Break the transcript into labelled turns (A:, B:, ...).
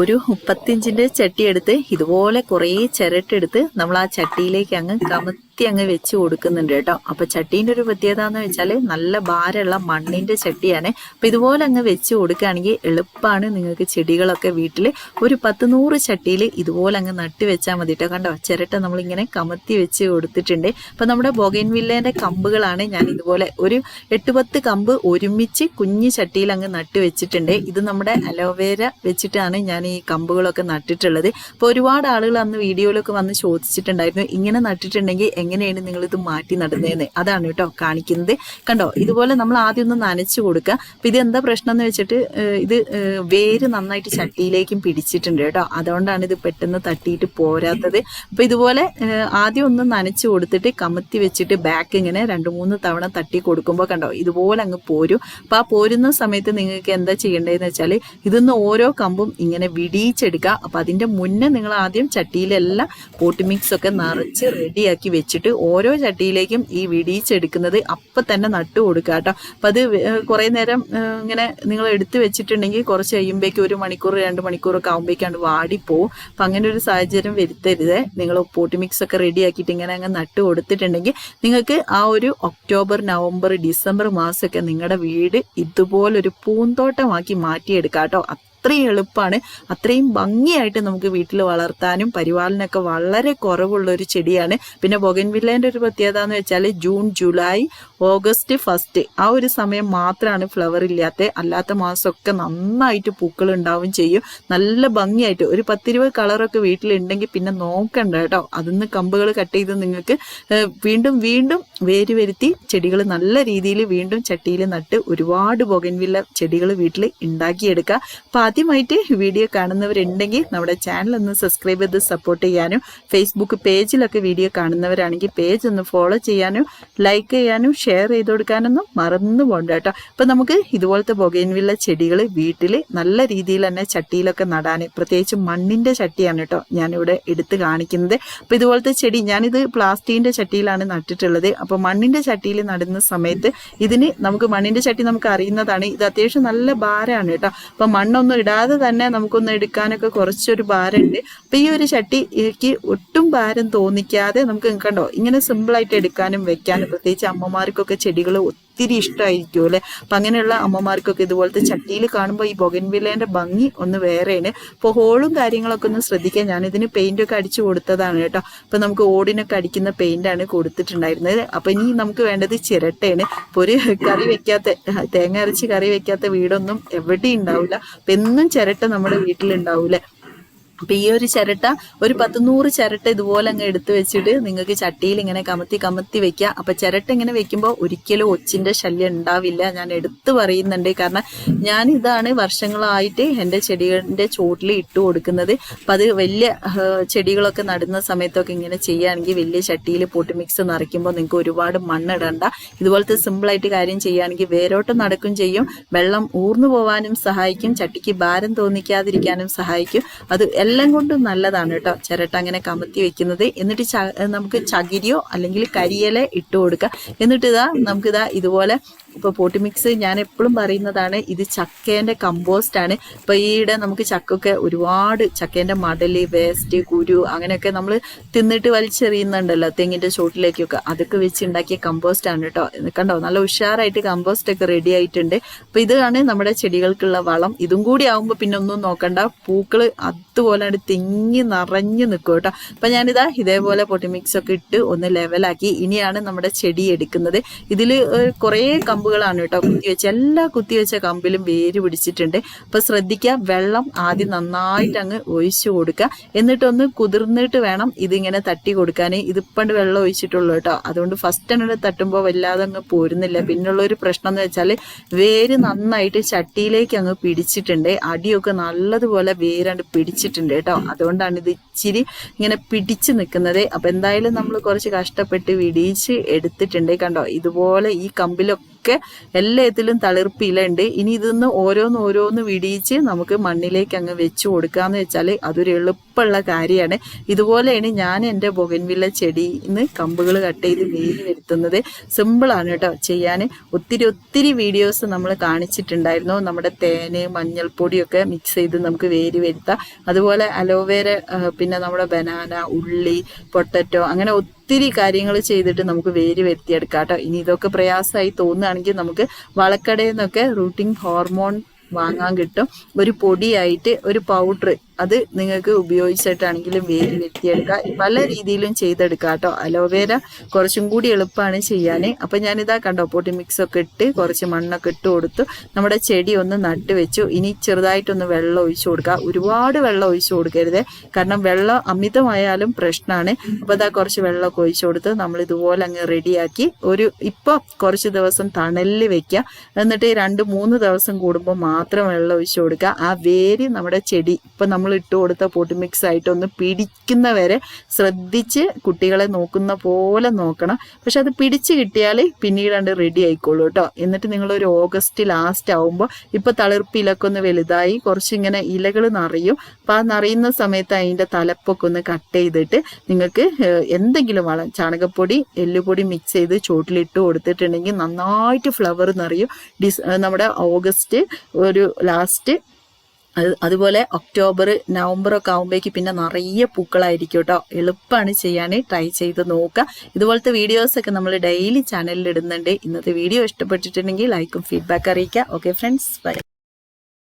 A: ഒരു മുപ്പത്തിയഞ്ചിന്റെ ചട്ടി എടുത്ത് ഇതുപോലെ കുറേ ചിരട്ടെടുത്ത് നമ്മൾ ആ ചട്ടിയിലേക്ക് അങ്ങ് കമത്തി അങ്ങ് വെച്ച് കൊടുക്കുന്നുണ്ട് കേട്ടോ. അപ്പൊ ചട്ടീന്റെ ഒരു പ്രത്യേകത എന്ന് വെച്ചാൽ നല്ല ഭാരമുള്ള മണ്ണിന്റെ ചട്ടിയാണ്. അപ്പൊ ഇതുപോലെ അങ്ങ് വെച്ച് കൊടുക്കുകയാണെങ്കിൽ എളുപ്പമാണ് നിങ്ങൾക്ക് ചെടികളൊക്കെ വീട്ടിൽ ഒരു പത്ത് നൂറ് ചട്ടിയിൽ ഇതുപോലെ അങ്ങ് നട്ട് വെച്ചാൽ മതി കേട്ടോ. കണ്ടോ? ചിരട്ട നമ്മളിങ്ങനെ കമത്തി വെച്ച് കൊടുത്തിട്ടുണ്ട്. അപ്പൊ നമ്മുടെ ബൊഗൈൻവില്ലേന്റെ കമ്പുകളാണ് ഞാൻ ഇതുപോലെ ഒരു എട്ട് പത്ത് കമ്പ് ഒരുമിച്ച് കുഞ്ഞു ചട്ടിയിൽ അങ്ങ് നട്ട് വെച്ചിട്ടുണ്ട്. ഇത് നമ്മുടെ അലോവേര വെച്ചിട്ടാണ് ഞാൻ ഈ കമ്പുകളൊക്കെ നട്ടിട്ടുള്ളത്. അപ്പോൾ ഒരുപാട് ആളുകൾ അന്ന് വീഡിയോയിലൊക്കെ വന്ന് ചോദിച്ചിട്ടുണ്ടായിരുന്നു. ഇങ്ങനെ നട്ടിട്ടുണ്ടെങ്കിൽ എങ്ങനെയാണ് നിങ്ങൾ ഇത് മാറ്റി നടുന്നതെന്ന് അതാണ് കേട്ടോ കാണിക്കുന്നത്. കണ്ടോ ഇതുപോലെ നമ്മൾ ആദ്യം ഒന്ന് നനച്ചു കൊടുക്കുക. അപ്പൊ ഇത് എന്താ പ്രശ്നം എന്ന് വെച്ചിട്ട് ഇത് വേര് നന്നായിട്ട് ചട്ടിയിലേക്കും പിടിച്ചിട്ടുണ്ട് കേട്ടോ. അതുകൊണ്ടാണ് ഇത് പെട്ടെന്ന് തട്ടിയിട്ട് പോരാത്തത്. അപ്പൊ ഇതുപോലെ ആദ്യം ഒന്ന് നനച്ചു കൊടുത്തിട്ട് കമത്തി വെച്ചിട്ട് ബാക്ക് ഇങ്ങനെ രണ്ട് മൂന്ന് തവണ തട്ടി കൊടുക്കുമ്പോൾ കണ്ടോ ഇതുപോലെ അങ്ങ് പോരും. അപ്പൊ ആ പോരുന്ന സമയത്ത് നിങ്ങൾക്ക് എന്താ ചെയ്യേണ്ടതെന്ന് വെച്ചാൽ ഇതിന്ന് ഓരോ കമ്പും ഇങ്ങനെ വിടിയിച്ചെടുക്കുക. അപ്പൊ അതിന്റെ മുന്നേ നിങ്ങൾ ആദ്യം ചട്ടിയിലെല്ലാം പോട്ട് മിക്സ് ഒക്കെ നിറച്ച് റെഡിയാക്കി വെച്ചിട്ട് ഓരോ ചട്ടിയിലേക്കും ഈ വിടിയിച്ചെടുക്കുന്നത് അപ്പം തന്നെ നട്ടു കൊടുക്കുക കേട്ടോ. അപ്പം അത് കുറേ നേരം ഇങ്ങനെ നിങ്ങൾ എടുത്തു വെച്ചിട്ടുണ്ടെങ്കിൽ കുറച്ച് കഴിയുമ്പോഴേക്കും ഒരു മണിക്കൂർ രണ്ട് മണിക്കൂറൊക്കെ ആകുമ്പോഴേക്കാണ്ട് വാടിപ്പോവും. അപ്പം അങ്ങനെ ഒരു സാഹചര്യം വരുത്തരുത്. നിങ്ങൾ പോട്ടി മിക്സ് ഒക്കെ റെഡിയാക്കിയിട്ട് ഇങ്ങനെ അങ്ങ് നട്ട് കൊടുത്തിട്ടുണ്ടെങ്കിൽ നിങ്ങൾക്ക് ആ ഒരു ഒക്ടോബർ നവംബർ ഡിസംബർ മാസമൊക്കെ നിങ്ങളുടെ വീട് ഇതുപോലൊരു പൂന്തോട്ടമാക്കി മാറ്റിയെടുക്കാം കേട്ടോ. അത്രയും എളുപ്പമാണ് അത്രയും ഭംഗിയായിട്ട് നമുക്ക് വീട്ടിൽ വളർത്താനും പരിപാലനമൊക്കെ വളരെ കുറവുള്ള ഒരു ചെടിയാണ്. പിന്നെ ബൊഗൻവില്ലേന്റെ ഒരു പ്രത്യേകത എന്ന് വെച്ചാൽ ജൂൺ ജൂലൈ ഓഗസ്റ്റ് ഫസ്റ്റ് ആ ഒരു സമയം മാത്രമാണ് ഫ്ലവർ ഇല്ലാത്ത. അല്ലാത്ത മാസമൊക്കെ നന്നായിട്ട് പൂക്കൾ ഉണ്ടാവും ചെയ്യും. നല്ല ഭംഗിയായിട്ട് ഒരു പത്തിരുപത് കളറൊക്കെ വീട്ടിലുണ്ടെങ്കിൽ പിന്നെ നോക്കണ്ട കേട്ടോ. അതിന്ന് കമ്പുകൾ കട്ട് ചെയ്ത് നിങ്ങൾക്ക് വീണ്ടും വീണ്ടും വേര് വരുത്തി ചെടികൾ നല്ല രീതിയിൽ വീണ്ടും ചട്ടിയിൽ നട്ട് ഒരുപാട് ബൊഗൻവില്ല ചെടികൾ വീട്ടിൽ ഉണ്ടാക്കിയെടുക്കുക. ആദ്യമായിട്ട് വീഡിയോ കാണുന്നവരുണ്ടെങ്കിൽ നമ്മുടെ ചാനൽ ഒന്ന് സബ്സ്ക്രൈബ് ചെയ്ത് സപ്പോർട്ട് ചെയ്യാനും ഫേസ്ബുക്ക് പേജിലൊക്കെ വീഡിയോ കാണുന്നവരാണെങ്കിൽ പേജ് ഒന്ന് ഫോളോ ചെയ്യാനും ലൈക്ക് ചെയ്യാനും ഷെയർ ചെയ്ത് കൊടുക്കാനൊന്നും മറന്നു പോകണ്ട കേട്ടോ. അപ്പം നമുക്ക് ഇതുപോലത്തെ ബൊഗൈൻവില്ല ചെടികൾ വീട്ടിൽ നല്ല രീതിയിൽ തന്നെ ചട്ടിയിലൊക്കെ നടാൻ പ്രത്യേകിച്ച് മണ്ണിന്റെ ചട്ടിയാണ് കേട്ടോ ഞാനിവിടെ എടുത്ത് കാണിക്കുന്നത്. അപ്പം ഇതുപോലത്തെ ചെടി ഞാനിത് പ്ലാസ്റ്റിക്കിന്റെ ചട്ടിയിലാണ് നട്ടിട്ടുള്ളത്. അപ്പോൾ മണ്ണിന്റെ ചട്ടിയിൽ നടുന്ന സമയത്ത് ഇതിന് നമുക്ക് മണ്ണിന്റെ ചട്ടി നമുക്ക് അറിയുന്നതാണ്. ഇത് അത്യാവശ്യം നല്ല ഭാരമാണ് കേട്ടോ. അപ്പം മണ്ണൊന്നും ഇടാതെ തന്നെ നമുക്കൊന്ന് എടുക്കാനൊക്കെ കുറച്ചൊരു ഭാരമുണ്ട്. അപ്പൊ ഈ ഒരു ചട്ടിക്ക് ഒട്ടും ഭാരം തോന്നിക്കാതെ നമുക്ക് കണ്ടോ ഇങ്ങനെ സിമ്പിൾ ആയിട്ട് എടുക്കാനും വെക്കാനും പ്രത്യേകിച്ച് അമ്മമാർക്കൊക്കെ ചെടികൾ ഒത്തിരി ഇഷ്ടമായിരിക്കും അല്ലെ? അപ്പൊ അങ്ങനെയുള്ള അമ്മമാർക്കൊക്കെ ഇതുപോലത്തെ ചട്ടിയിൽ കാണുമ്പോൾ ഈ ബൊഗൻവില്ലേന്റെ ഭംഗി ഒന്ന് വേറെയാണ്. അപ്പോൾ ഹോളും കാര്യങ്ങളൊക്കെ ഒന്ന് ശ്രദ്ധിക്കാൻ പെയിന്റ് ഒക്കെ അടിച്ചു കൊടുത്തതാണ് കേട്ടോ. അപ്പൊ നമുക്ക് ഓടിനൊക്കെ അടിക്കുന്ന പെയിന്റ് ആണ് കൊടുത്തിട്ടുണ്ടായിരുന്നത്. അപ്പൊ ഇനി നമുക്ക് വേണ്ടത് ചിരട്ടയാണ്. അപ്പൊ ഒരു കറി വെക്കാത്ത തേങ്ങ അരച്ച് കറി വെക്കാത്ത വീടൊന്നും എവിടെയും ഉണ്ടാവില്ല. അപ്പൊ എന്നും ചിരട്ട നമ്മുടെ വീട്ടിലുണ്ടാവൂലേ അപ്പൊ ഈ ഒരു ചിരട്ട ഒരു പത്ത് നൂറ് ചിരട്ട ഇതുപോലെ അങ്ങ് എടുത്തു വെച്ചിട്ട് നിങ്ങൾക്ക് ചട്ടിയിൽ ഇങ്ങനെ കമത്തി കമത്തി വെക്കുക അപ്പൊ ചിരട്ട ഇങ്ങനെ വെക്കുമ്പോൾ ഒരിക്കലും ഒച്ചിന്റെ ശല്യം ഉണ്ടാവില്ല. ഞാൻ എടുത്തു പറയുന്നുണ്ട്. കാരണം ഞാൻ ഇതാണ് വർഷങ്ങളായിട്ട് എന്റെ ചെടികളുടെ ചോട്ടിൽ ഇട്ട് കൊടുക്കുന്നത്. അപ്പൊ അത് വലിയ ചെടികളൊക്കെ നടുന്ന സമയത്തൊക്കെ ഇങ്ങനെ ചെയ്യുകയാണെങ്കിൽ വലിയ ചട്ടിയിൽ പൊട്ടി മിക്സ് നിറയ്ക്കുമ്പോൾ നിങ്ങൾക്ക് ഒരുപാട് മണ്ണിടണ്ട. ഇതുപോലത്തെ സിമ്പിൾ ആയിട്ട് കാര്യം ചെയ്യുകയാണെങ്കിൽ വേരോട്ടം നടക്കും ചെയ്യും. വെള്ളം ഊർന്നു പോവാനും സഹായിക്കും. ചട്ടിക്ക് ഭാരം തോന്നിക്കാതിരിക്കാനും സഹായിക്കും. അത് എല്ലാം കൊണ്ടും നല്ലതാണ് കേട്ടോ. ചിരട്ട അങ്ങനെ കമത്തി വെക്കുന്നത്. എന്നിട്ട് നമുക്ക് ചകിരിയോ അല്ലെങ്കിൽ കരിയില ഇട്ട് കൊടുക്കുക എന്നിട്ട് ഇതാ നമുക്കിതാ ഇതുപോലെ ഇപ്പൊ പോട്ടി മിക്സ് ഞാൻ എപ്പോഴും പറയുന്നതാണ് ഇത് ചക്കേന്റെ കമ്പോസ്റ്റ് ആണ്. ഇപ്പൊ ഈയിടെ നമുക്ക് ചക്കൊക്കെ ഒരുപാട് ചക്കേന്റെ മടൽ വേസ്റ്റ് കുരു അങ്ങനെയൊക്കെ നമ്മൾ തിന്നിട്ട് വലിച്ചെറിയുന്നുണ്ടല്ലോ തെങ്ങിന്റെ ചോട്ടിലേക്കൊക്കെ അതൊക്കെ വെച്ച് ഉണ്ടാക്കിയ കമ്പോസ്റ്റ് ആണ് കേട്ടോ. കണ്ടോ? നല്ല ഉഷാറായിട്ട് കമ്പോസ്റ്റ് ഒക്കെ റെഡി ആയിട്ടുണ്ട്. അപ്പൊ ഇതാണ് നമ്മുടെ ചെടികൾക്കുള്ള വളം. ഇതും കൂടി ആവുമ്പോൾ പിന്നെ ഒന്നും നോക്കണ്ട. പൂക്കൾ അതുപോലെ തിങ്ങി നിറഞ്ഞു നിൽക്കും കേട്ടോ. അപ്പൊ ഞാനിതാ ഇതേപോലെ പൊട്ടിമിക്സ് ഒക്കെ ഇട്ട് ഒന്ന് ലെവലാക്കി ഇനിയാണ് നമ്മുടെ ചെടി എടുക്കുന്നത്. ഇതിൽ കുറേ കമ്പുകളാണ് കേട്ടോ. കുത്തിവെച്ച എല്ലാ കുത്തിവെച്ച കമ്പിലും വേര് പിടിച്ചിട്ടുണ്ട്. അപ്പൊ ശ്രദ്ധിക്കുക വെള്ളം ആദ്യം നന്നായിട്ട് അങ്ങ് ഒഴിച്ചു കൊടുക്കുക. എന്നിട്ടൊന്ന് കുതിർന്നിട്ട് വേണം ഇതിങ്ങനെ തട്ടി കൊടുക്കാൻ ഇതിപ്പണ്ട് വെള്ളം ഒഴിച്ചിട്ടുള്ളൂ കേട്ടോ. അതുകൊണ്ട് ഫസ്റ്റ് അങ്ങോട്ട് തട്ടുമ്പോൾ വല്ലാതെ അങ്ങ് പോരുന്നില്ല. പിന്നുള്ള ഒരു പ്രശ്നം എന്ന് വെച്ചാൽ വേര് നന്നായിട്ട് ചട്ടിയിലേക്ക് അങ്ങ് പിടിച്ചിട്ടുണ്ട്. അടിയൊക്കെ നല്ലതുപോലെ വേരാണ്ട് പിടിച്ചിട്ടുണ്ട് കേട്ടോ. അതുകൊണ്ടാണ് ഇത് ഇച്ചിരി ഇങ്ങനെ പിടിച്ചു നിൽക്കുന്നത്. അപ്പൊ എന്തായാലും നമ്മൾ കുറച്ച് കഷ്ടപ്പെട്ട് വിടിയിച്ച് എടുത്തിട്ടുണ്ട്. കണ്ടോ? ഇതുപോലെ ഈ കമ്പിലൊക്കെ എല്ലാത്തിലും തളിർപ്പിലുണ്ട്. ഇനി ഇതൊന്ന് ഓരോന്ന് ഓരോന്ന് വിടിയിച്ച് നമുക്ക് മണ്ണിലേക്ക് അങ്ങ് വെച്ച് കൊടുക്കാന്ന് വെച്ചാൽ അതൊരു എളുപ്പ എളുപ്പമുള്ള കാര്യമാണ്. ഇതുപോലെയാണ് ഞാൻ എന്റെ ബൊഗൻവില്ല ചെടിന്ന് കമ്പുകൾ കട്ട് ചെയ്ത് വേര് വരുത്തുന്നത്. സിമ്പിളാണ് കേട്ടോ ചെയ്യാൻ. ഒത്തിരി ഒത്തിരി വീഡിയോസ് നമ്മൾ കാണിച്ചിട്ടുണ്ടായിരുന്നു. നമ്മുടെ തേന് മഞ്ഞൾപ്പൊടിയൊക്കെ മിക്സ് ചെയ്ത് നമുക്ക് വേര് വരുത്താം. അതുപോലെ അലോവേര പിന്നെ നമ്മുടെ ബനാന ഉള്ളി പൊട്ടറ്റോ അങ്ങനെ ഒത്തിരി കാര്യങ്ങൾ ചെയ്തിട്ട് നമുക്ക് വേര് വരുത്തിയെടുക്കാം കേട്ടോ. ഇനി ഇതൊക്കെ പ്രയാസമായി തോന്നുകയാണെങ്കിൽ നമുക്ക് വളക്കടയിൽ നിന്നൊക്കെ റൂട്ടിംഗ് ഹോർമോൺ വാങ്ങാൻ കിട്ടും. ഒരു പൊടിയായിട്ട് ഒരു പൗഡർ അത് നിങ്ങൾക്ക് ഉപയോഗിച്ചിട്ടാണെങ്കിലും വേര് വെട്ടിയെടുക്കാം. പല രീതിയിലും ചെയ്തെടുക്കാം കേട്ടോ അലോവേര കുറച്ചും കൂടി എളുപ്പമാണ് ചെയ്യാൻ അപ്പം ഞാനിതാ കണ്ടോ പൊടി മിക്സ് ഒക്കെ ഇട്ട് കുറച്ച് മണ്ണൊക്കെ ഇട്ട് കൊടുത്തു. നമ്മുടെ ചെടി ഒന്ന് നട്ട് വെച്ചു. ഇനി ചെറുതായിട്ടൊന്ന് വെള്ളം ഒഴിച്ചു കൊടുക്കുക ഒരുപാട് വെള്ളം ഒഴിച്ചു കൊടുക്കരുത്. കാരണം വെള്ളം അമിതമായാലും പ്രശ്നമാണ് അപ്പോൾ അതാ കുറച്ച് വെള്ളമൊക്കെ ഒഴിച്ചു കൊടുത്ത് നമ്മൾ ഇതുപോലെ അങ്ങ് റെഡിയാക്കി ഒരു ഇപ്പം കുറച്ച് ദിവസം തണലിൽ വെക്കുക എന്നിട്ട് രണ്ട് മൂന്ന് ദിവസം കൂടുമ്പോൾ മാത്രം വെള്ളം ഒഴിച്ചു കൊടുക്കുക. ആ വേര് നമ്മുടെ ചെടി ഇപ്പം നമ്മൾ ഇട്ട് കൊടുത്ത പൊടി മിക്സ് ആയിട്ട് ഒന്ന് പിടിക്കുന്നവരെ ശ്രദ്ധിച്ച് കുട്ടികളെ നോക്കുന്ന പോലെ നോക്കണം. പക്ഷെ അത് പിടിച്ച് കിട്ടിയാൽ പിന്നീട് റെഡി ആയിക്കോളൂ കേട്ടോ എന്നിട്ട് നിങ്ങൾ ഒരു ഓഗസ്റ്റ് ലാസ്റ്റ് ആവുമ്പോൾ ഇപ്പൊ തളിർപ്പിലൊക്കെ ഒന്ന് വലുതായി കുറച്ചിങ്ങനെ ഇലകൾ നിറയും. അപ്പം ആ നിറയുന്ന സമയത്ത് അതിന്റെ തലപ്പൊക്കെ ഒന്ന് കട്ട് ചെയ്തിട്ട് നിങ്ങൾക്ക് എന്തെങ്കിലും വളം ചാണകപ്പൊടി എല്ലുപൊടി മിക്സ് ചെയ്ത് ചോട്ടിലിട്ട് കൊടുത്തിട്ടുണ്ടെങ്കിൽ നന്നായിട്ട് ഫ്ലവർ നിറയും. ഡിസ് നമ്മുടെ ഓഗസ്റ്റ് ഒരു ലാസ്റ്റ് അത് അതുപോലെ ഒക്ടോബർ നവംബർ ഒക്കെ ആകുമ്പോഴേക്ക് പിന്നെ നിറയെ പൂക്കളായിരിക്കും കേട്ടോ എളുപ്പമാണ് ചെയ്യാൻ ട്രൈ ചെയ്ത് നോക്കുക ഇതുപോലത്തെ വീഡിയോസൊക്കെ നമ്മൾ ഡെയിലി ചാനലിൽ ഇടുന്നുണ്ട്. ഇന്നത്തെ വീഡിയോ ഇഷ്ടപ്പെട്ടിട്ടുണ്ടെങ്കിൽ ലൈക്കും ഫീഡ്ബാക്ക് അറിയിക്കുക ഓക്കെ ഫ്രണ്ട്സ് ബൈ